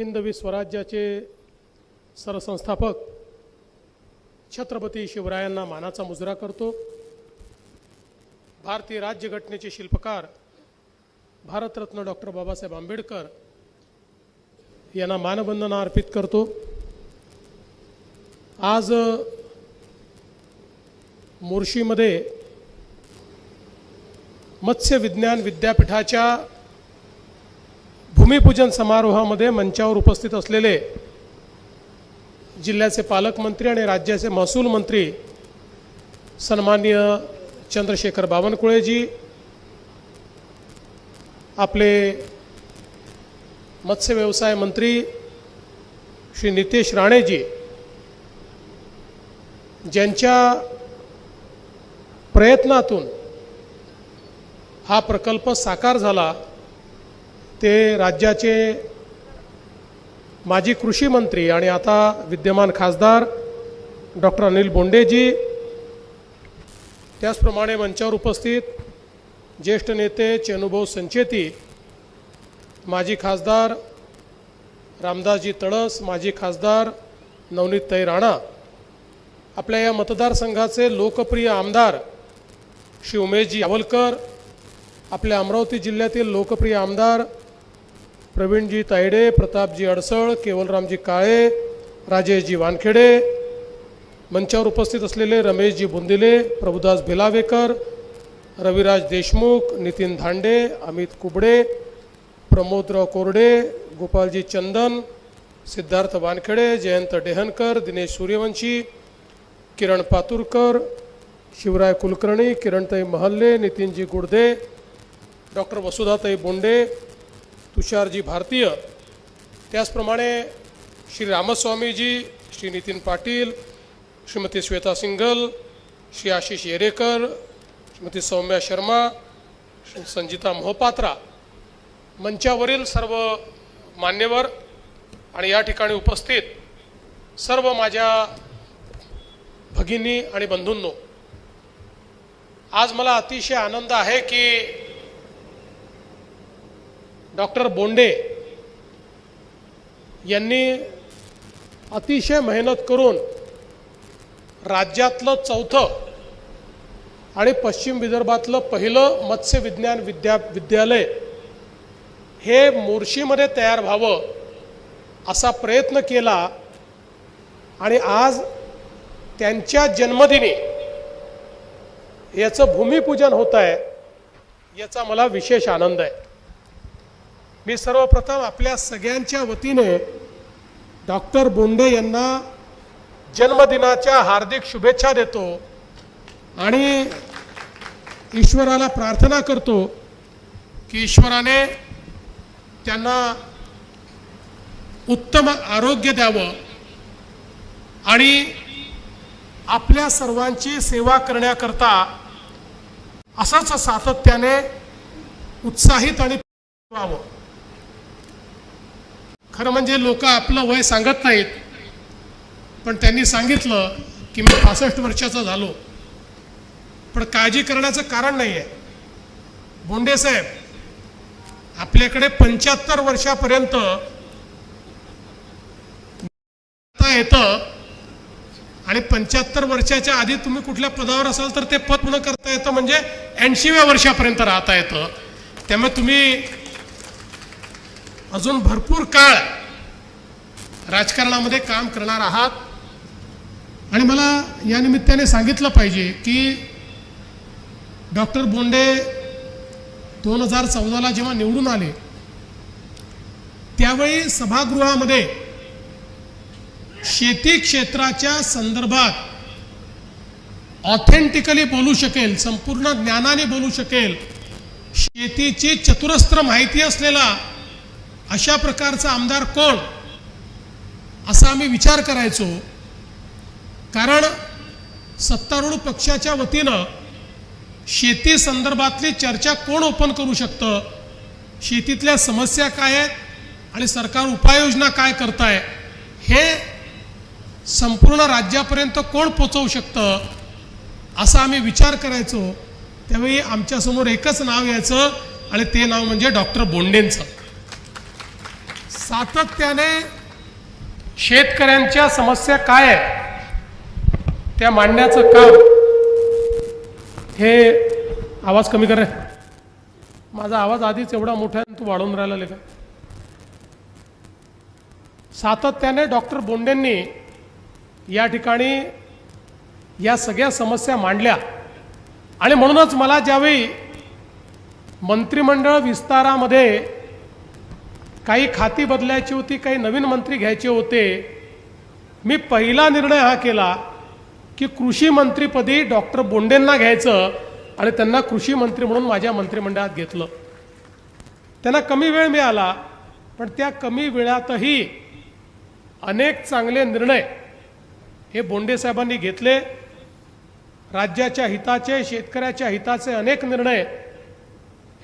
हिंदवी स्वराज्याचे सरसंस्थापक छत्रपती शिवरायांना मानाचा मुजरा करतो. भारतीय राज्यघटनेचे शिल्पकार भारतरत्न डॉक्टर बाबासाहेब आंबेडकर यांना मानवंदना अर्पित करतो. आज मुर्शीमध्ये मोर्शीमध्ये मत्स्य विज्ञान विद्यापीठाच्या भूमिपूजन समारोहामध्ये मंचावर उपस्थित असलेले जिल्ह्याचे पालकमंत्री आणि राज्याचे महसूल मंत्री सन्माननीय चंद्रशेखर बावनकुळेजी आपले मत्स्य व्यवसाय मंत्री श्री नितेश राणेजी ज्यांच्या प्रयत्नातून हा प्रकल्प साकार झाला. ते राज्याचे माजी कृषी मंत्री आणि आता विद्यमान खासदार डॉक्टर अनिल बोंडेजी त्याचप्रमाणे मंचावर उपस्थित ज्येष्ठ नेते चेनुभाऊ संचेती माजी खासदार रामदासजी तळस माजी खासदार नवनीत तई राणा आपल्या या मतदारसंघाचे लोकप्रिय आमदार श्री उमेशजी यावलकर आपल्या अमरावती जिल्ह्यातील लोकप्रिय आमदार प्रवीणजी तायडे प्रतापजी अडसळ केवलरामजी काळे राजेशजी वानखेडे. मंचावर उपस्थित असलेले रमेशजी बुंदिले प्रभुदास भिलावेकर रविराज देशमुख नितीन धांडे अमित कुबडे प्रमोदराव कोरडे गोपालजी चंदन सिद्धार्थ वानखेडे जयंत डेहनकर दिनेश सूर्यवंशी किरण पातुरकर शिवराय कुलकर्णी किरणताई महल्ले नितीनजी गुडदे डॉक्टर वसुधाताई बोंडे तुषारजी भारतीय. त्याचप्रमाणे श्री रामस्वामीजी श्री नितीन पाटील श्रीमती श्वेता सिंगल श्री आशिष येरेकर श्रीमती सौम्या शर्मा श्री संजिता मोहपात्रा मंचावरील सर्व मान्यवर आणि या ठिकाणी उपस्थित सर्व माझ्या भगिनी आणि बंधूंनो आज मला अतिशय आनंद आहे की डॉक्टर बोंडे यांनी अतिशय मेहनत करून राज्यातलं चौथं आणि पश्चिम विदर्भातलं पहिलं मत्स्य विज्ञान विद्या विद्यालय हे मोर्शीमध्ये तयार व्हावं असा प्रयत्न केला आणि आज त्यांच्या जन्मदिनी याचं भूमिपूजन होत आहे याचा मला विशेष आनंद आहे. मी सर्वप्रथम आपल्या सगळ्यांच्या वतीने डॉक्टर बोंडे यांना जन्मदिनाच्या हार्दिक शुभेच्छा देतो आणि ईश्वराला प्रार्थना करतो की ईश्वराने त्यांना उत्तम आरोग्य द्यावं आणि आपल्या सर्वांची सेवा करण्याकरता असंच सातत्याने उत्साहित आणि व्हावं. खरं म्हणजे लोक आपलं वय सांगत नाहीत. पण त्यांनी सांगितलं की मी पासष्ट वर्षाचा झालो. पण काळजी करण्याचं कारण नाही आहे बोंडे साहेब आपल्याकडे पंच्याहत्तर वर्षापर्यंत येतं आणि पंच्याहत्तर वर्षाच्या आधी तुम्ही कुठल्या पदावर असाल तर ते पद पूर्ण करता येतं म्हणजे ऐंशीव्या वर्षापर्यंत राहता येतं. त्यामुळे तुम्ही अजून भरपूर काळ राजकारणामध्ये काम करणार आहात. आणि मला या निमित्ताने सांगितलं पाहिजे की डॉक्टर बोंडे दोन हजार चौदाला जेव्हा निवडून आले त्यावेळी सभागृहामध्ये शेती क्षेत्राच्या संदर्भात ऑथेंटिकली बोलू शकेल संपूर्ण ज्ञानाने बोलू शकेल शेतीची चतुरस्त्र माहिती असलेला अशा प्रकारचा आमदार कोण? असा आम्ही विचार करायचो. कारण सत्तारूढ पक्षाच्या वतीनं शेती संदर्भातली चर्चा कोण ओपन करू शकतं? शेतीतल्या समस्या काय आहेत? आणि सरकार उपाययोजना काय करताय? हे संपूर्ण राज्यापर्यंत कोण पोचवू शकतं? असा आम्ही विचार करायचो. त्यावेळी आमच्यासमोर एकच नाव यायचं आणि ते नाव म्हणजे डॉक्टर बोंडेंचं. सातत्याने शेतकऱ्यांच्या समस्या काय आहेत त्या मांडण्याचं काम हे आवाज कमी कर माझा आवाज आधीच एवढा मोठा आहे तू वाढवून राहिला का सातत्याने डॉक्टर बोंडेंनी या ठिकाणी या सगळ्या समस्या मांडल्या. आणि म्हणूनच मला ज्यावेळी मंत्रिमंडळ विस्तारामध्ये काही खाती बदलायची होती काही नवीन मंत्री घ्यायचे होते. मी पहिला निर्णय हा केला की कृषी मंत्रीपदी डॉक्टर बोंडेंना घ्यायचं आणि त्यांना कृषी मंत्री म्हणून माझ्या मंत्रिमंडळात घेतलं. त्यांना कमी वेळ मिळाला पण त्या कमी वेळातही अनेक चांगले निर्णय हे बोंडे साहेबांनी घेतले. राज्याच्या हिताचे शेतकऱ्याच्या हिताचे अनेक निर्णय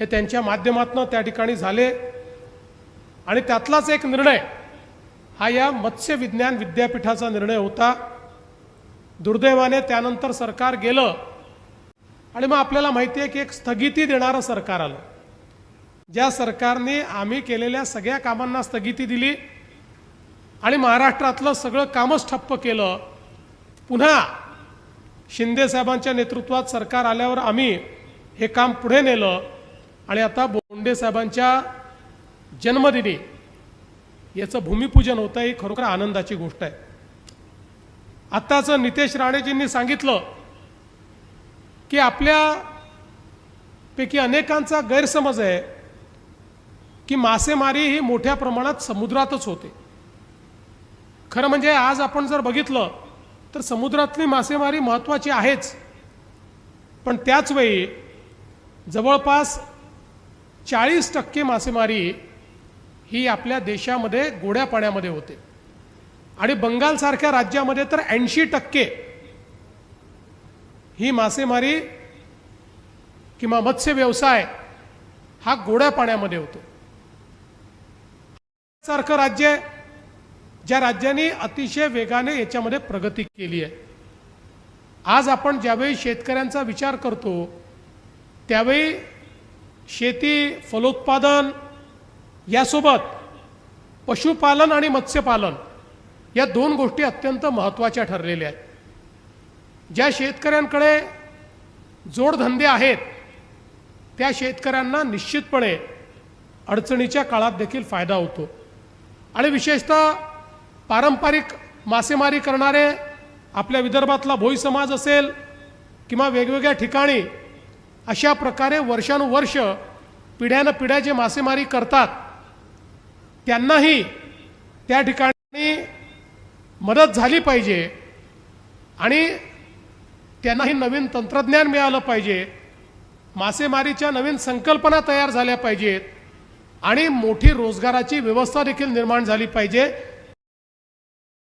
हे त्यांच्या माध्यमातून त्या ठिकाणी झाले. आणि त्यातलाच एक निर्णय हा या मत्स्य विज्ञान विद्यापीठाचा निर्णय होता. दुर्दैवाने त्यानंतर सरकार गेलं आणि मग आपल्याला माहिती आहे की एक स्थगिती देणारं सरकार आलं. ज्या सरकारने आम्ही केलेल्या सगळ्या कामांना स्थगिती दिली आणि महाराष्ट्रातलं सगळं कामच ठप्प केलं. पुन्हा शिंदे साहेबांच्या नेतृत्वात सरकार आल्यावर आम्ही हे काम पुढे नेलं आणि आता बोंडे साहेबांच्या जन्मदिनी. याचं भूमिपूजन होतं ही खरोखर आनंदाची गोष्ट आहे. आत्ताच नितेश राणेजींनी सांगितलं की आपल्या पैकी अनेकांचा गैरसमज आहे की मासेमारी ही मोठ्या प्रमाणात समुद्रातच होते. खरं म्हणजे आज आपण जर बघितलं तर समुद्रातली मासेमारी महत्त्वाची आहेच. पण त्याच वेळी जवळपास चाळीस टक्के मासेमारी ही आपल्या देशामध्ये गोड्या पाण्यामध्ये होते. आणि बंगालसारख्या राज्यामध्ये तर ऐंशी टक्के ही मासेमारी किंवा मत्स्य व्यवसाय हा गोड्या पाण्यामध्ये होतो. सारखं राज्य ज्या राज्यांनी अतिशय वेगाने याच्यामध्ये प्रगती केली आहे. आज आपण ज्यावेळी शेतकऱ्यांचा विचार करतो त्यावेळी शेती फलोत्पादन यासोबत पशुपालन आणि मत्स्यपालन या दोन गोष्टी अत्यंत महत्त्वाच्या ठरलेल्या आहेत. ज्या शेतकऱ्यांकडे जोडधंदे आहेत त्या शेतकऱ्यांना निश्चितपणे अडचणीच्या काळात देखील फायदा होतो. आणि विशेषतः पारंपरिक मासेमारी करणारे आपल्या विदर्भातला भोई समाज असेल किंवा वेगवेगळ्या ठिकाणी अशा प्रकारे वर्षानुवर्ष पिढ्यानं पिढ्या जे मासेमारी करतात त्यांनाही त्या ठिकाणी मदत झाली पाहिजे आणि त्यांनाही नवीन तंत्रज्ञान मिळालं पाहिजे. मासेमारीच्या नवीन संकल्पना तयार झाल्या पाहिजेत आणि मोठी रोजगाराची व्यवस्था देखील निर्माण झाली पाहिजे.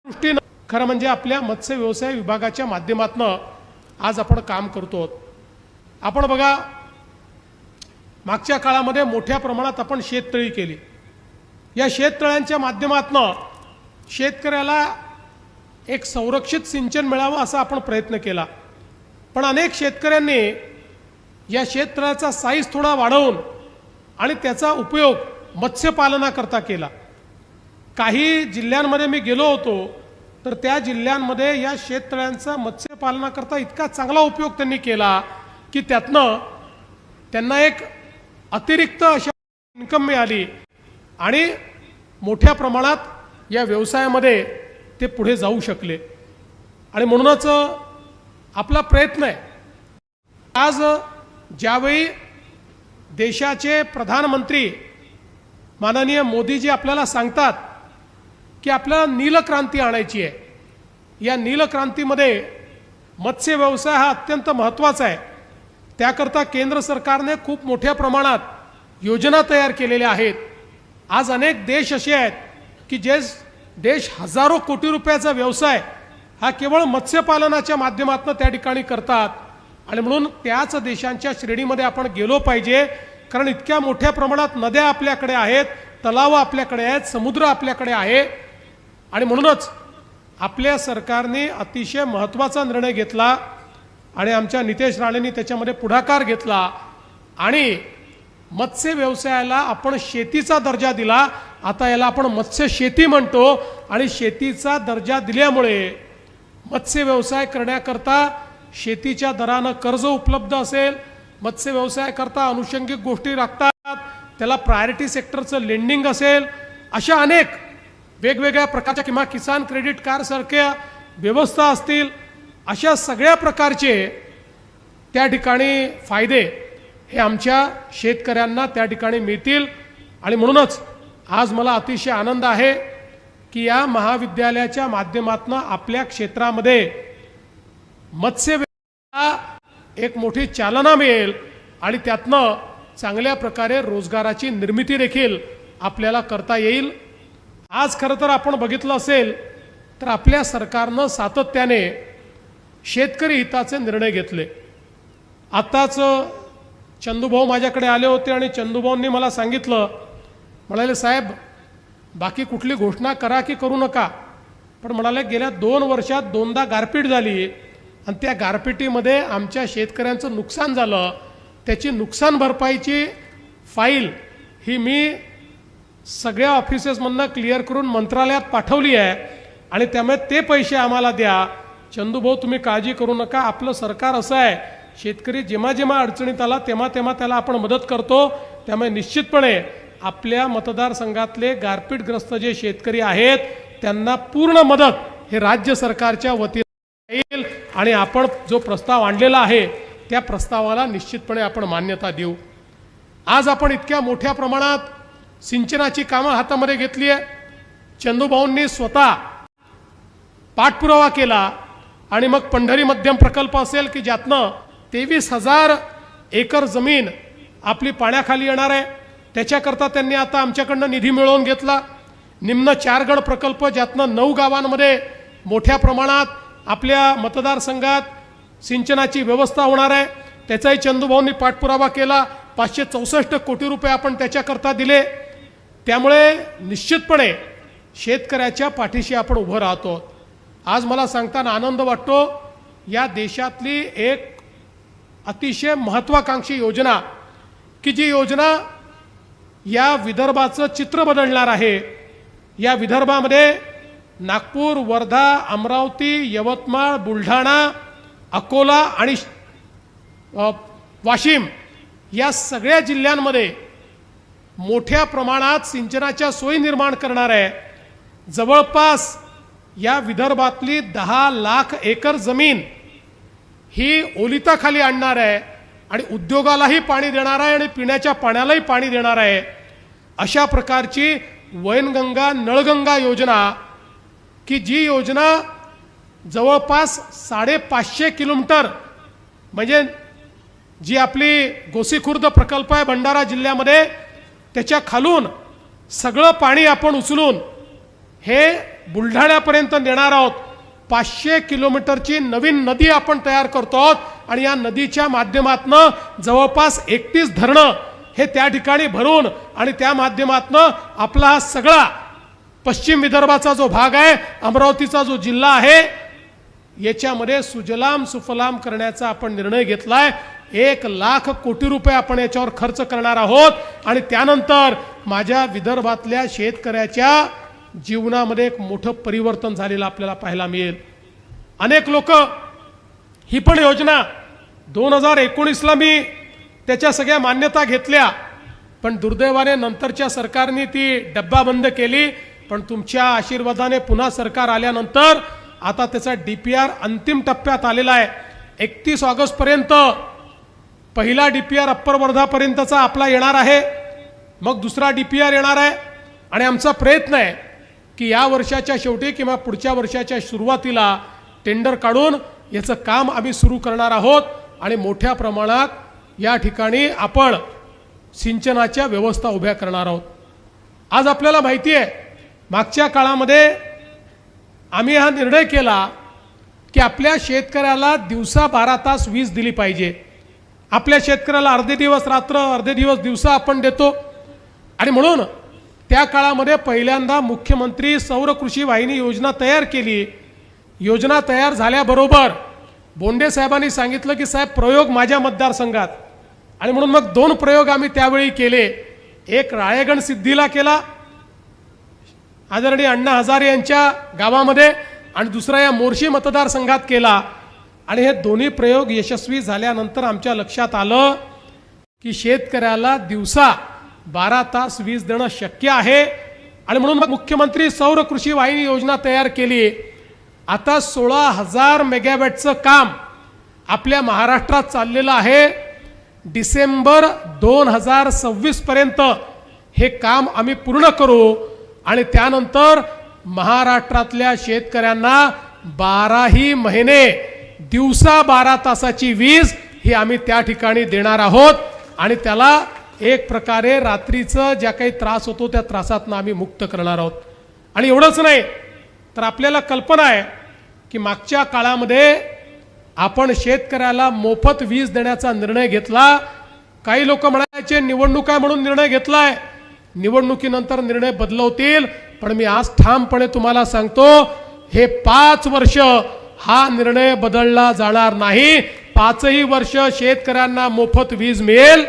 दृष्टीनं खरं म्हणजे आपल्या मत्स्य व्यवसाय विभागाच्या माध्यमातनं आज आपण काम करतो. आपण बघा मागच्या काळामध्ये मोठ्या प्रमाणात आपण शेततळी केली. या शेततळ्यांच्या माध्यमातून शेतकऱ्याला एक संरक्षित सिंचन मिळावं असा आपण प्रयत्न केला. पण अनेक शेतकऱ्यांनी या शेततळ्याचा साईज थोडा वाढवून आणि त्याचा उपयोग मत्स्यपालनाकरता केला. काही जिल्ह्यांमध्ये मी गेलो होतो तर त्या जिल्ह्यांमध्ये या शेततळ्यांचा मत्स्यपालनाकरता इतका चांगला उपयोग त्यांनी केला की त्यातनं त्यांना एक अतिरिक्त अशा इन्कम मिळाली. आणि मोठ्या प्रमाणात या व्यवसायामध्ये ते पुढे जाऊ शकले. आणि म्हणूनच आपला प्रयत्न आहे. आज ज्यावेळी देशाचे प्रधानमंत्री माननीय मोदीजी आपल्याला सांगतात की आपल्याला नीलक्रांती आणायची आहे. या नीलक्रांतीमध्ये मत्स्य व्यवसाय हा अत्यंत महत्त्वाचा आहे. त्याकरता केंद्र सरकारने खूप मोठ्या प्रमाणात योजना तयार केलेल्या आहेत. आज अनेक देश असे आहेत की जे देश हजारो कोटी रुपयाचा व्यवसाय हा केवळ मत्स्यपालनाच्या माध्यमातून त्या ठिकाणी करतात. आणि म्हणून त्याच देशांच्या श्रेणीमध्ये आपण गेलो पाहिजे. कारण इतक्या मोठ्या प्रमाणात नद्या आपल्याकडे आहेत तलाव आपल्याकडे आहेत समुद्र आपल्याकडे आहे. आणि म्हणूनच आपल्या सरकारने अतिशय महत्त्वाचा निर्णय घेतला आणि आमच्या नितेश राणेंनी त्याच्यामध्ये पुढाकार घेतला. आणि मत्स्य व्यवसायाला आपण शेतीचा दर्जा दिला आता याला आपण मत्स्य शेती म्हणतो आणि शेतीचा दर्जा दिल्यामुळे मत्स्य व्यवसाय करण्याकरता शेतीच्या दरानं कर्ज उपलब्ध असेल मत्स्य व्यवसाय करता अनुषंगिक गोष्टी राखतात त्याला प्रायोरिटी सेक्टरचं लेंडिंग असेल अशा अनेक वेगवेगळ्या प्रकारच्या किंवा किसान क्रेडिट कार्डसारख्या व्यवस्था असतील अशा सगळ्या प्रकारचे त्या ठिकाणी फायदे हे आमच्या शेतकऱ्यांना त्या ठिकाणी मिळतील. आणि म्हणूनच आज मला अतिशय आनंद आहे की या महाविद्यालयाच्या माध्यमातून आपल्या क्षेत्रामध्ये मत्स्य एक मोठी चालना मिळेल आणि त्यातनं चांगल्या प्रकारे रोजगाराची निर्मिती देखील आपल्याला करता येईल. आज खरं तर आपण बघितलं असेल तर आपल्या सरकारनं सातत्याने शेतकरी हिताचे निर्णय घेतले. आत्ताच चंदूभाऊ माझ्याकडे आले होते आणि चंदूभाऊंनी मला सांगितलं म्हणाले साहेब बाकी कुठली घोषणा करा की करू नका. पण म्हणाले गेल्या दोन वर्षात दोनदा गारपीट झाली आणि त्या गारपिटीमध्ये आमच्या शेतकऱ्यांचं नुकसान झालं. त्याची नुकसान भरपाईची फाईल ही मी सगळ्या ऑफिसेसमधनं क्लिअर करून मंत्रालयात पाठवली आहे आणि त्यामुळे ते पैसे आम्हाला द्या. चंदूभाऊ तुम्ही काळजी करू नका. आपलं सरकार असं आहे शेतकरी जेव्हा जेव्हा अडचणीत आला तेव्हा तेव्हा त्याला आपण मदत करतो. त्यामुळे निश्चितपणे आपल्या मतदारसंघातले गारपीटग्रस्त जे शेतकरी आहेत त्यांना पूर्ण मदत हे राज्य सरकारच्या वतीने येईल. आणि आपण जो प्रस्ताव आणलेला आहे त्या प्रस्तावाला निश्चितपणे आपण मान्यता देऊ. आज आपण इतक्या मोठ्या प्रमाणात सिंचनाची कामं हातामध्ये घेतली आहे. चंदूभाऊंनी स्वतः पाठपुरावा केला. आणि मग पंढरी मध्यम प्रकल्प असेल की ज्यातनं तेवीस हजार एकर जमीन आपली पाण्याखाली येणार आहे. त्याच्याकरता त्यांनी आता आमच्याकडनं निधी मिळवून घेतला. निम्न चारगड प्रकल्प ज्यातनं नऊ गावांमध्ये मोठ्या प्रमाणात आपल्या मतदारसंघात सिंचनाची व्यवस्था होणार आहे. त्याचाही चंदूभाऊंनी पाठपुरावा केला. पाचशे चौसष्ट कोटी रुपये आपण त्याच्याकरता दिले. त्यामुळे निश्चितपणे शेतकऱ्याच्या पाठीशी आपण उभं राहतो. आज मला सांगताना आनंद वाटतो या देशातली एक अतिशय महत्त्वाकांक्षी योजना की जी योजना या विदर्भाचं चित्र बदलणार आहे. या विदर्भामध्ये नागपूर वर्धा अमरावती यवतमाळ बुलढाणा अकोला आणि वाशिम या सगळ्या जिल्ह्यांमध्ये मोठ्या प्रमाणात सिंचनाच्या सोयी निर्माण करणार आहे. जवळपास या विदर्भातली दहा लाख एकर जमीन ही ओलिताखाली आणणार आहे आणि उद्योगालाही पाणी देणार आहे आणि पिण्याच्या पाण्यालाही पाणी देणार आहे. अशा प्रकारची वैनगंगा नळगंगा योजना की जी योजना जवळपास साडेपाचशे किलोमीटर म्हणजे जी आपली गोसीखुर्द प्रकल्प आहे भंडारा जिल्ह्यामध्ये त्याच्या खालून सगळं पाणी आपण उचलून हे बुलढाण्यापर्यंत नेणार आहोत. पाचशे किलोमीटरची नवीन नदी आपण तयार करतो आहोत. आणि या नदीच्या माध्यमातनं जवळपास एकतीस धरणं हे त्या ठिकाणी भरून आणि त्या माध्यमातनं आपला हा सगळा पश्चिम विदर्भाचा जो भाग आहे अमरावतीचा जो जिल्हा आहे याच्यामध्ये सुजलाम सुफलाम करण्याचा आपण निर्णय घेतलाय. एक लाख कोटी रुपये आपण याच्यावर खर्च करणार आहोत. आणि त्यानंतर माझ्या विदर्भातल्या शेतकऱ्याच्या जीवनामध्ये एक मोठं परिवर्तन झालेलं आपल्याला पाहायला मिळेल. अनेक लोक ही पण योजना दोन हजार एकोणीसला मी त्याच्या सगळ्या मान्यता घेतल्या पण दुर्दैवाने नंतरच्या सरकारने ती डब्बा बंद केली. पण तुमच्या आशीर्वादाने पुन्हा सरकार आल्यानंतर आता त्याचा डी पी आर अंतिम टप्प्यात आलेला आहे. एकतीस ऑगस्टपर्यंत पहिला डी पी आर अप्पर वर्धापर्यंतचा आपला येणार आहे. मग दुसरा डी पी आर येणार आहे. आणि आमचा प्रयत्न आहे की या वर्षाच्या शेवटी किंवा पुढच्या वर्षाच्या सुरुवातीला टेंडर काढून याचं काम आम्ही सुरू करणार आहोत आणि मोठ्या प्रमाणात या ठिकाणी आपण सिंचनाच्या व्यवस्था उभ्या करणार आहोत. आज आपल्याला माहिती आहे मागच्या काळामध्ये आम्ही हा निर्णय केला की आपल्या शेतकऱ्याला दिवसा बारा तास वीज दिली पाहिजे. आपल्या शेतकऱ्याला अर्धे दिवस रात्र अर्धे दिवस दिवसा आपण देतो. आणि म्हणून त्या काळामध्ये पहिल्यांदा मुख्यमंत्री सौर कृषी वाहिनी योजना तयार केली. योजना तयार झाल्याबरोबर बोंडे साहेबांनी सांगितलं की साहेब प्रयोग माझ्या मतदारसंघात. आणि म्हणून मग दोन प्रयोग आम्ही त्यावेळी केले. एक राळेगण सिद्धीला केला आदरणीय अण्णा हजारे यांच्या गावामध्ये आणि दुसरा या मोर्शी मतदारसंघात केला. आणि हे दोन्ही प्रयोग यशस्वी झाल्यानंतर आमच्या लक्षात आलं की शेतकऱ्याला दिवसा बारा तास वीज देणं शक्य आहे. आणि म्हणून मग मुख्यमंत्री सौर कृषी वाहिनी योजना तयार केली. आता सोळा हजार मेगावॅटचं काम आपल्या महाराष्ट्रात चाललेलं आहे. डिसेंबर दोन हजार सव्वीसपर्यंत हे काम आम्ही पूर्ण करू. आणि त्यानंतर महाराष्ट्रातल्या शेतकऱ्यांना बाराही महिने दिवसा बारा तासाची वीज ही आम्ही त्या ठिकाणी देणार आहोत. आणि त्याला एक प्रकारे रात्रीचं ज्या काही त्रास होतो त्या त्रासातनं आम्ही मुक्त करणार आहोत. आणि एवढंच नाही तर आपल्याला कल्पना आहे की मागच्या काळामध्ये आपण शेतकऱ्याला मोफत वीज देण्याचा निर्णय घेतला. काही लोक म्हणायचे निवडणूक आहे म्हणून निर्णय घेतलाय. निवडणुकीनंतर निर्णय बदलवतील. पण मी आज ठामपणे तुम्हाला सांगतो हे पाच वर्ष हा निर्णय बदलला जाणार नाही. पाचही वर्ष शेतकऱ्यांना मोफत वीज मिळेल.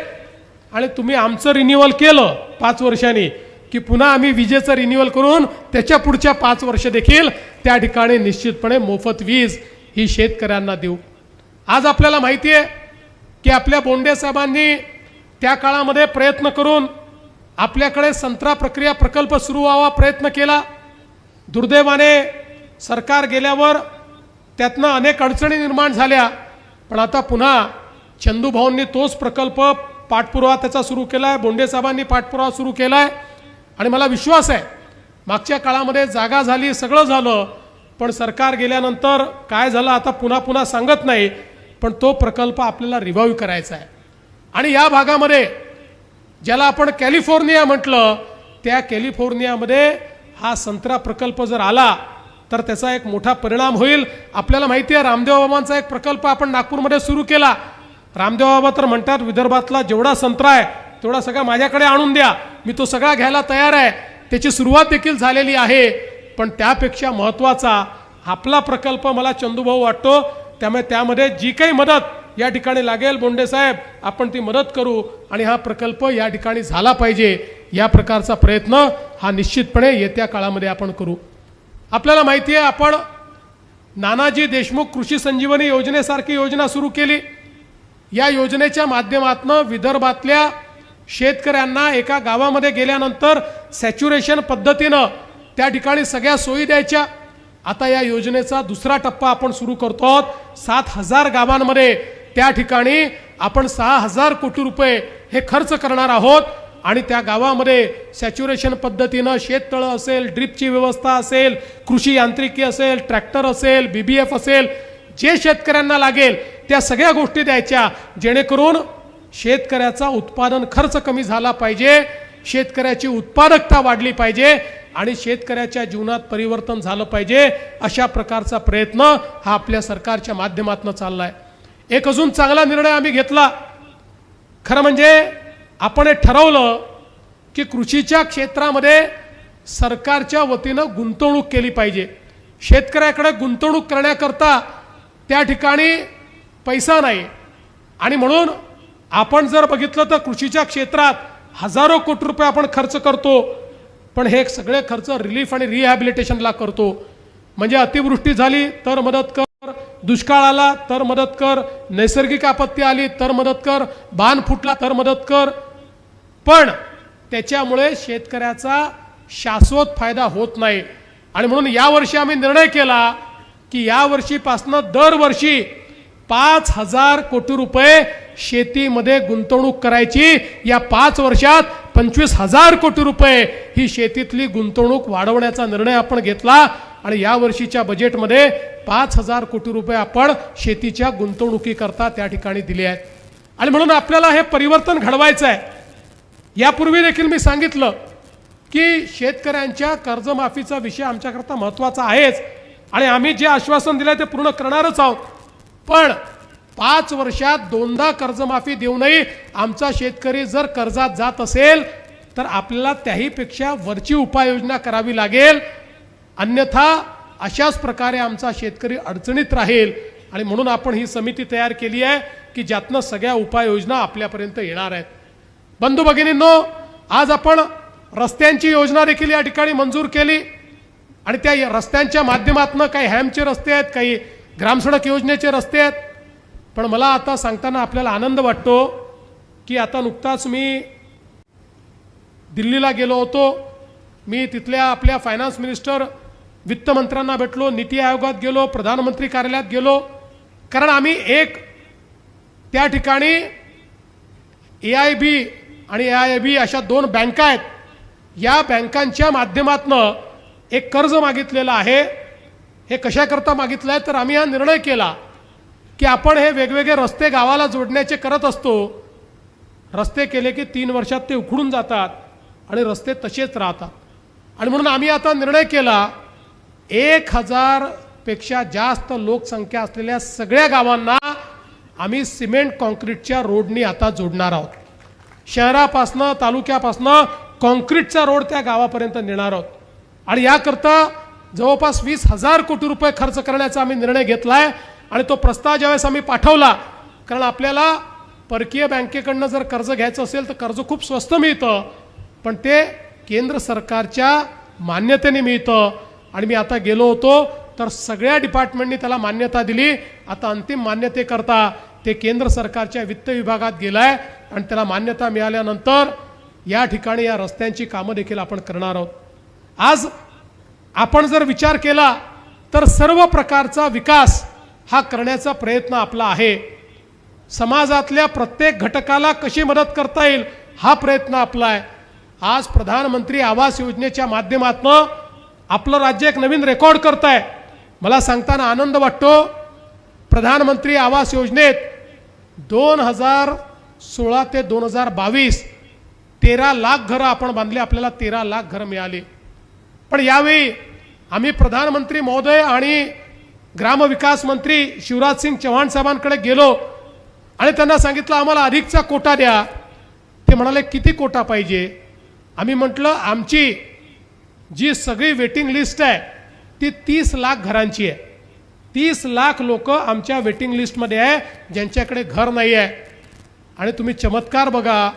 आणि तुम्ही आमचं रिन्युअल केलं पाच वर्षांनी की पुन्हा आम्ही विजेचं रिन्युअल करून त्याच्या पुढच्या पाच वर्ष देखील त्या ठिकाणी निश्चितपणे मोफत वीज ही शेतकऱ्यांना देऊ. आज आपल्याला माहिती आहे की आपल्या बोंडे साहेबांनी त्या काळामध्ये प्रयत्न करून आपल्याकडे संत्रा प्रक्रिया प्रकल्प सुरू व्हावा प्रयत्न केला. दुर्दैवाने सरकार गेल्यावर त्यातनं अनेक अडचणी निर्माण झाल्या. पण आता पुन्हा चंदूभाऊंनी तोच प्रकल्प पाठपुरावा त्याचा सुरू केला आहे बोंडेसाहेबांनी पाठपुरावा सुरू केला आहे आणि मला विश्वास आहे मागच्या काळामध्ये जागा झाली सगळं झालं पण सरकार गेल्यानंतर काय झालं आता पुन्हा पुन्हा सांगत नाही पण तो प्रकल्प आपल्याला रिवाईव्ह करायचा आहे. आणि या भागामध्ये ज्याला आपण कॅलिफोर्निया म्हटलं त्या कॅलिफोर्नियामध्ये हा संत्रा प्रकल्प जर आला तर त्याचा एक मोठा परिणाम होईल. आपल्याला माहिती आहे रामदेव बाबांचा एक प्रकल्प आपण नागपूरमध्ये सुरू केला. रामदेव बाबा तर म्हणतात विदर्भातला जेवढा संत्रा आहे तेवढा सगळा माझ्याकडे आणून द्या. मी तो सगळा घ्यायला तयार आहे. त्याची सुरुवात देखील झालेली आहे. पण त्यापेक्षा महत्त्वाचा आपला प्रकल्प मला चंदूभाऊ वाटतो. त्यामुळे त्यामध्ये जी काही मदत या ठिकाणी लागेल बोंडे साहेब आपण ती मदत करू आणि हा प्रकल्प या ठिकाणी झाला पाहिजे या प्रकारचा प्रयत्न हा निश्चितपणे येत्या काळामध्ये आपण करू. आपल्याला माहिती आहे आपण नानाजी देशमुख कृषी संजीवनी योजनेसारखी योजना सुरू केली. या योजनेच्या माध्यमातून विदर्भातल्या शेतकऱ्यांना एका गावामध्ये गेल्यानंतर सॅच्युरेशन पद्धतीनं त्या ठिकाणी सगळ्या सोयी द्यायच्या. आता या योजनेचा दुसरा टप्पा आपण सुरू करतो आहोत. सात हजार गावांमध्ये त्या ठिकाणी आपण सहा हजार कोटी रुपये हे खर्च करणार आहोत. आणि त्या गावामध्ये सॅच्युरेशन पद्धतीनं शेततळं असेल ड्रीपची व्यवस्था असेल कृषी यांत्रिकी असेल ट्रॅक्टर असेल बी बी एफ असेल जे शेतकऱ्यांना लागेल त्या सगळ्या गोष्टी द्यायच्या. जेणेकरून शेतकऱ्याचा उत्पादन खर्च कमी झाला पाहिजे शेतकऱ्याची उत्पादकता वाढली पाहिजे आणि शेतकऱ्याच्या जीवनात परिवर्तन झालं पाहिजे अशा प्रकारचा प्रयत्न हा आपल्या सरकारच्या माध्यमातून चालला आहे एक अजून चांगला निर्णय आम्ही घेतला. खरं म्हणजे आपण हे ठरवलं की कृषीच्या क्षेत्रामध्ये सरकारच्या वतीनं गुंतवणूक केली पाहिजे. शेतकऱ्याकडे गुंतवणूक करण्याकरता त्या ठिकाणी पैसा नाही. आणि म्हणून आपण जर बघितलं तर कृषीच्या क्षेत्रात हजारो कोटी रुपये आपण खर्च करतो पण हे सगळे खर्च रिलीफ आणि रिहॅबिलिटेशनला करतो. म्हणजे अतिवृष्टी झाली तर मदत कर दुष्काळ आला तर मदत कर नैसर्गिक आपत्ती आली तर मदत कर बाण फुटला तर मदत कर. पण त्याच्यामुळे शेतकऱ्याचा शाश्वत फायदा होत नाही. आणि म्हणून यावर्षी आम्ही निर्णय केला की यावर्षीपासनं दरवर्षी पाच हजार कोटी रुपये शेतीमध्ये गुंतवणूक करायची. या पाच वर्षात पंचवीस हजार कोटी रुपये ही शेतीतली गुंतवणूक वाढवण्याचा निर्णय आपण घेतला आणि यावर्षीच्या बजेटमध्ये पाच हजार कोटी रुपये आपण शेतीच्या गुंतवणुकीकरता त्या ठिकाणी दिले आहेत. आणि म्हणून आपल्याला हे परिवर्तन घडवायचं आहे यापूर्वी देखील मी सांगितलं की शेतकऱ्यांच्या कर्जमाफीचा विषय आमच्याकरता महत्त्वाचा आहेच. आणि आम्ही जे आश्वासन दिलं ते पूर्ण करणारच आहोत. पण पाच वर्षात दोनदा कर्जमाफी देऊनही आमचा शेतकरी जर कर्जात जात असेल तर आपल्याला त्याहीपेक्षा वरची उपाययोजना करावी लागेल. अन्यथा अशाच प्रकारे आमचा शेतकरी अडचणीत राहील. आणि म्हणून आपण ही समिती तयार केली आहे की ज्यातनं सगळ्या उपाययोजना आपल्यापर्यंत येणार आहेत. बंधू भगिनींनो आज आपण रस्त्यांची योजना देखील या ठिकाणी मंजूर केली. आणि त्या रस्त्यांच्या माध्यमातून काही हॅमचे रस्ते आहेत काही ग्रामसडक योजनेचे रस्ते आहेत. पण मला आता सांगताना आपल्याला आनंद वाटतो की आता नुकताच मी दिल्लीला गेलो होतो. मी तिथल्या आपल्या फायनान्स मिनिस्टर वित्तमंत्र्यांना भेटलो नीती आयोगात गेलो प्रधानमंत्री कार्यालयात गेलो. कारण आम्ही एक त्या ठिकाणी ए आय बी आणि ए आय बी अशा दोन बँका आहेत. या बँकांच्या माध्यमातनं एक कर्ज मागितलेलं आहे हे कशाकरता मागितलं आहे तर आम्ही हा निर्णय केला की आपण हे वेगवेगळे रस्ते गावाला जोडण्याचे करत असतो. रस्ते केले की तीन वर्षात ते उखडून जातात आणि रस्ते तसेच राहतात. आणि म्हणून आम्ही आता निर्णय केला एक हजारपेक्षा जास्त लोकसंख्या असलेल्या सगळ्या गावांना आम्ही सिमेंट कॉन्क्रीटच्या रोडनी आता जोडणार आहोत. शहरापासनं तालुक्यापासनं कॉन्क्रीटचा रोड त्या गावापर्यंत नेणार आहोत. आणि याकरता जवळपास वीस हजार कोटी रुपये खर्च करण्याचा आम्ही निर्णय घेतला आहे आणि तो प्रस्ताव ज्यावेळेस आम्ही पाठवला कारण आपल्याला परकीय बँकेकडनं जर कर्ज घ्यायचं असेल तर कर्ज खूप स्वस्त मिळतं पण ते केंद्र सरकारच्या मान्यतेने मिळतं. आणि मी आता गेलो होतो तर सगळ्या डिपार्टमेंटनी त्याला मान्यता दिली. आता अंतिम मान्यतेकरता ते केंद्र सरकारच्या वित्त विभागात गेलं आहे आणि त्याला मान्यता मिळाल्यानंतर या ठिकाणी या रस्त्यांची कामं देखील आपण करणार आहोत. आज आपण जर विचार केला तर सर्व प्रकारचा विकास हा करण्याचा प्रयत्न आपला आहे. समाजातल्या प्रत्येक घटकाला कशी मदत करता येईल हा प्रयत्न आपला आहे. आज प्रधानमंत्री आवास योजनेच्या माध्यमातून आपलं राज्य एक नवीन रेकॉर्ड करत आहे मला सांगताना आनंद वाटतो. प्रधानमंत्री आवास योजनेत दोन हजार सोळा ते दोन हजार बावीस तेरा लाख घरं आपण बांधले. आपल्याला तेरा लाख घरं मिळाली. पण यावेळी आम्ही प्रधानमंत्री महोदय आणि ग्रामविकास मंत्री शिवराज सिंग चव्हाण साहेबांकडे गेलो आणि त्यांना सांगितलं आम्हाला अधिकचा कोटा द्या. ते म्हणाले किती कोटा पाहिजे? आम्ही म्हटलं आमची जी सगळी वेटिंग लिस्ट आहे ती तीस लाख घरांची आहे. तीस लाख लोक आमच्या वेटिंग लिस्टमध्ये आहे ज्यांच्याकडे घर नाही आहे. आणि तुम्ही चमत्कार बघा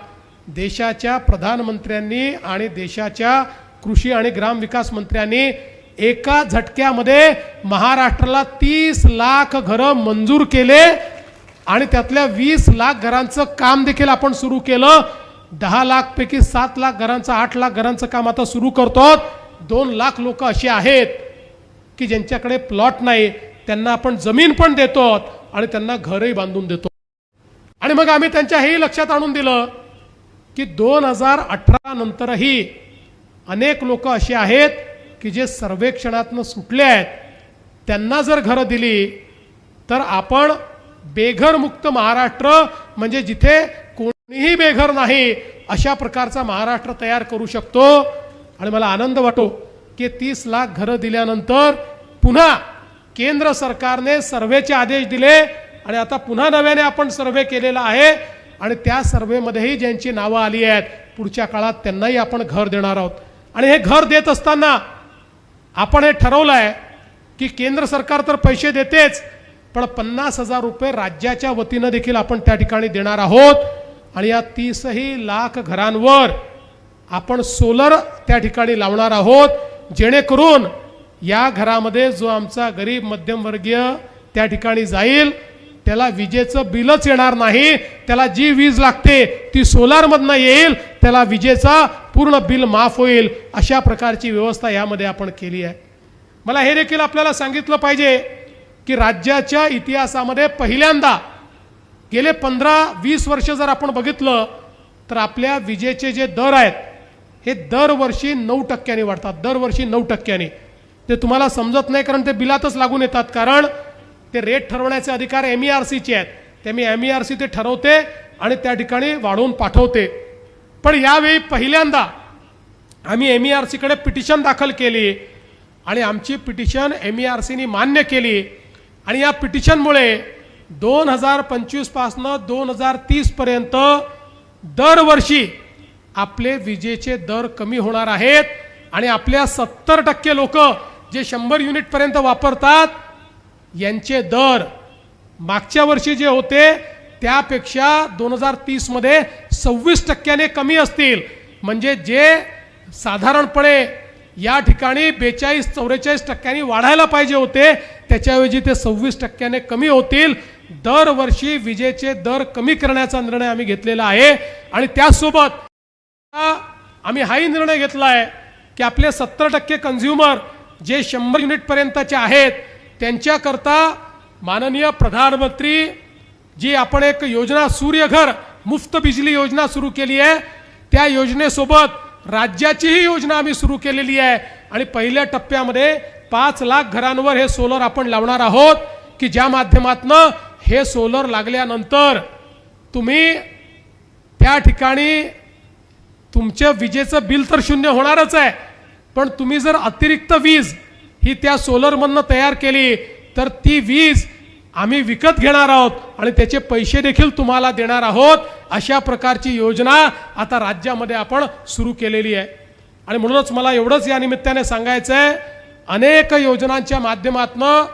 देशाच्या प्रधानमंत्र्यांनी आणि देशाच्या कृषी आणि ग्रामविकास मंत्र्यांनी एका झटक्यामध्ये महाराष्ट्राला तीस लाख घरं मंजूर केले आणि त्यातल्या वीस लाख घरांचं काम देखील आपण सुरू केलं. दहा लाखपैकी सात लाख घरांचं आठ लाख घरांचं काम आता सुरू करतो. दोन लाख लोक असे आहेत की ज्यांच्याकडे प्लॉट नाही त्यांना आपण जमीन पण देतो आणि त्यांना घरही बांधून देतो. आणि मग आम्ही त्यांच्या हेही लक्षात आणून दिलं की दोन हजार अठरा नंतरही अनेक लोक असे आहेत की जे सर्वेक्षणातनं सुटले आहेत. त्यांना जर घरं दिली तर आपण बेघरमुक्त महाराष्ट्र म्हणजे जिथे कोणीही बेघर नाही अशा प्रकारचा महाराष्ट्र तयार करू शकतो. आणि मला आनंद वाटतो की तीस लाख घरं दिल्यानंतर पुन्हा केंद्र सरकारने सर्वेचे आदेश दिले आणि आता पुन्हा नव्याने आपण सर्वे केलेला आहे. आणि त्या सर्वेमध्येही ज्यांची नावं आली आहेत पुढच्या काळात त्यांनाही आपण घर देणार आहोत. आणि हे घर देत असताना आपण हे ठरवलं आहे की केंद्र सरकार तर पैसे देतेच पण पन्नास हजार रुपये राज्याच्या वतीनं देखील आपण त्या ठिकाणी देणार आहोत. आणि या तीसही लाख घरांवर आपण सोलर त्या ठिकाणी लावणार आहोत जेणेकरून या घरामध्ये जो आमचा गरीब मध्यमवर्गीय त्या ठिकाणी जाईल त्याला विजेचं बिलच येणार नाही त्याला जी वीज लागते ती सोलारमधनं येईल त्याला विजेचा पूर्ण बिल माफ होईल अशा प्रकारची व्यवस्था यामध्ये आपण केली आहे. मला हे देखील आपल्याला सांगितलं पाहिजे की राज्याच्या इतिहासामध्ये पहिल्यांदा गेले पंधरा वीस वर्ष जर आपण बघितलं तर आपल्या विजेचे जे दर आहेत हे दरवर्षी नऊ टक्क्यांनी वाढतात. दरवर्षी नऊ टक्क्यांनी. ते तुम्हाला समजत नाही कारण ते बिलातच लागून येतात. कारण ते रेट ठरवण्याचे अधिकार एम ई आर सीचे आहेत. ते मी एम ई आर सी ते ठरवते आणि त्या ठिकाणी वाढवून पाठवते. पण यावेळी पहिल्यांदा आम्ही एम ई आर सीकडे पिटिशन दाखल केली आणि आमची पिटिशन एम ई आर सीनी मान्य केली. आणि या पिटिशनमुळे दोन हजार पंचवीसपासनं दोन हजार तीसपर्यंत दरवर्षी आपले विजेचे दर कमी होणार आहेत आणि आपल्या सत्तर टक्के लोक जे शंभर युनिटपर्यंत वापरतात यांचे दर मागच्या वर्षी जे होते त्यापेक्षा दोन हजार तीसमध्ये सव्वीस टक्क्याने कमी असतील. म्हणजे जे साधारणपणे या ठिकाणी बेचाळीस चौवेचाळीस टक्क्यांनी वाढायला पाहिजे होते त्याच्याऐवजी ते सव्वीस टक्क्याने कमी होतील. दरवर्षी विजेचे दर कमी करण्याचा निर्णय आम्ही घेतलेला आहे. आणि त्यासोबत आम्ही हाही निर्णय घेतला आहे की आपले सत्तर टक्के कन्झ्युमर जे शंभर युनिटपर्यंतचे आहेत त्यांच्याकरता माननीय प्रधानमंत्री जी आपण एक योजना सूर्यघर मुफ्त बिजली योजना सुरू केली आहे. त्या योजनेसोबत राज्याचीही योजना आम्ही सुरू केलेली आहे. आणि पहिल्या टप्प्यामध्ये पाच लाख घरांवर हे सोलर आपण लावणार आहोत की ज्या माध्यमातनं हे सोलर लागल्यानंतर तुम्ही त्या ठिकाणी तुमच्या विजेचं बिल तर शून्य होणारच आहे पण तुम्ही जर अतिरिक्त वीज ही त्या सोलरमधनं तयार केली तर ती वीज आम्ही विकत घेणार आहोत आणि त्याचे पैसे देखील तुम्हाला देणार आहोत अशा प्रकारची योजना आता राज्यामध्ये आपण सुरू केलेली आहे. आणि म्हणूनच मला एवढंच या निमित्ताने सांगायचं आहे अनेक योजनांच्या माध्यमातनं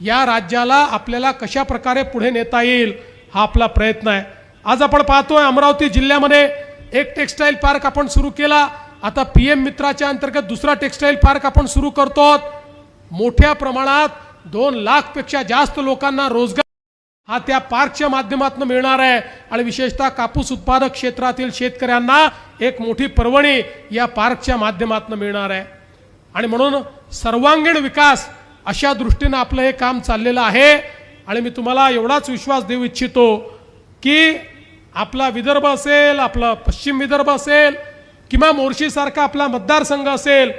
या राज्याला आपल्याला कशा प्रकारे पुढे नेता येईल हा आपला प्रयत्न आहे. आज आपण पाहतोय अमरावती जिल्ह्यामध्ये एक टेक्स्टाईल पार्क आपण सुरू केला. आता पी एम मित्राच्या अंतर्गत दुसरा टेक्स्टाईल पार्क आपण सुरू करतो मोठ्या प्रमाणात दोन लाखपेक्षा जास्त लोकांना रोजगार हा त्या पार्कच्या माध्यमातून मिळणार आहे. आणि विशेषतः कापूस उत्पादक क्षेत्रातील शेतकऱ्यांना एक मोठी पर्वणी या पार्कच्या माध्यमातून मिळणार आहे. आणि म्हणून सर्वांगीण विकास अशा दृष्टीनं आपलं हे काम चाललेलं आहे. आणि मी तुम्हाला एवढाच विश्वास देऊ इच्छितो की आपला विदर्भ असेल आपला पश्चिम विदर्भ असेल किंवा मोर्शीसारखा आपला मतदारसंघ असेल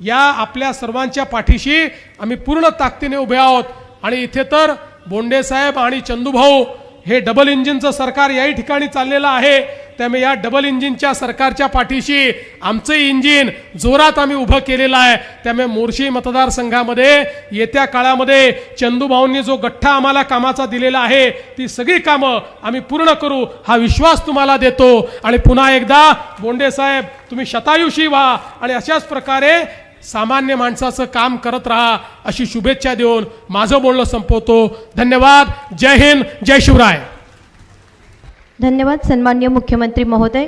या आपल्या सर्वांच्या पाठीशी आम्ही पूर्ण ताकदीने उभे आहोत. आणि इथे तर बोंडेसाहेब आणि चंदूभाऊ हे डबल इंजिनचं सरकार याही ठिकाणी चाललेलं आहे. त्यामुळे या डबल इंजिनच्या सरकारच्या पाठीशी आमचं इंजिन जोरात आम्ही उभं केलेलं आहे. त्यामुळे मोर्शी मतदारसंघामध्ये येत्या काळामध्ये चंदूभाऊंनी जो गठ्ठा आम्हाला कामाचा दिलेला आहे ती सगळी कामं आम्ही पूर्ण करू हा विश्वास तुम्हाला देतो. आणि पुन्हा एकदा बोंडेसाहेब तुम्ही शतायुषी व्हा. आणि अशाच प्रकारे सामान्य माणसाचं काम करत राहा अशी शुभेच्छा देऊन माझं बोलणं संपवतो. धन्यवाद. जय हिंद. जय शिवराय. धन्यवाद सन्मान्य मुख्यमंत्री महोदय.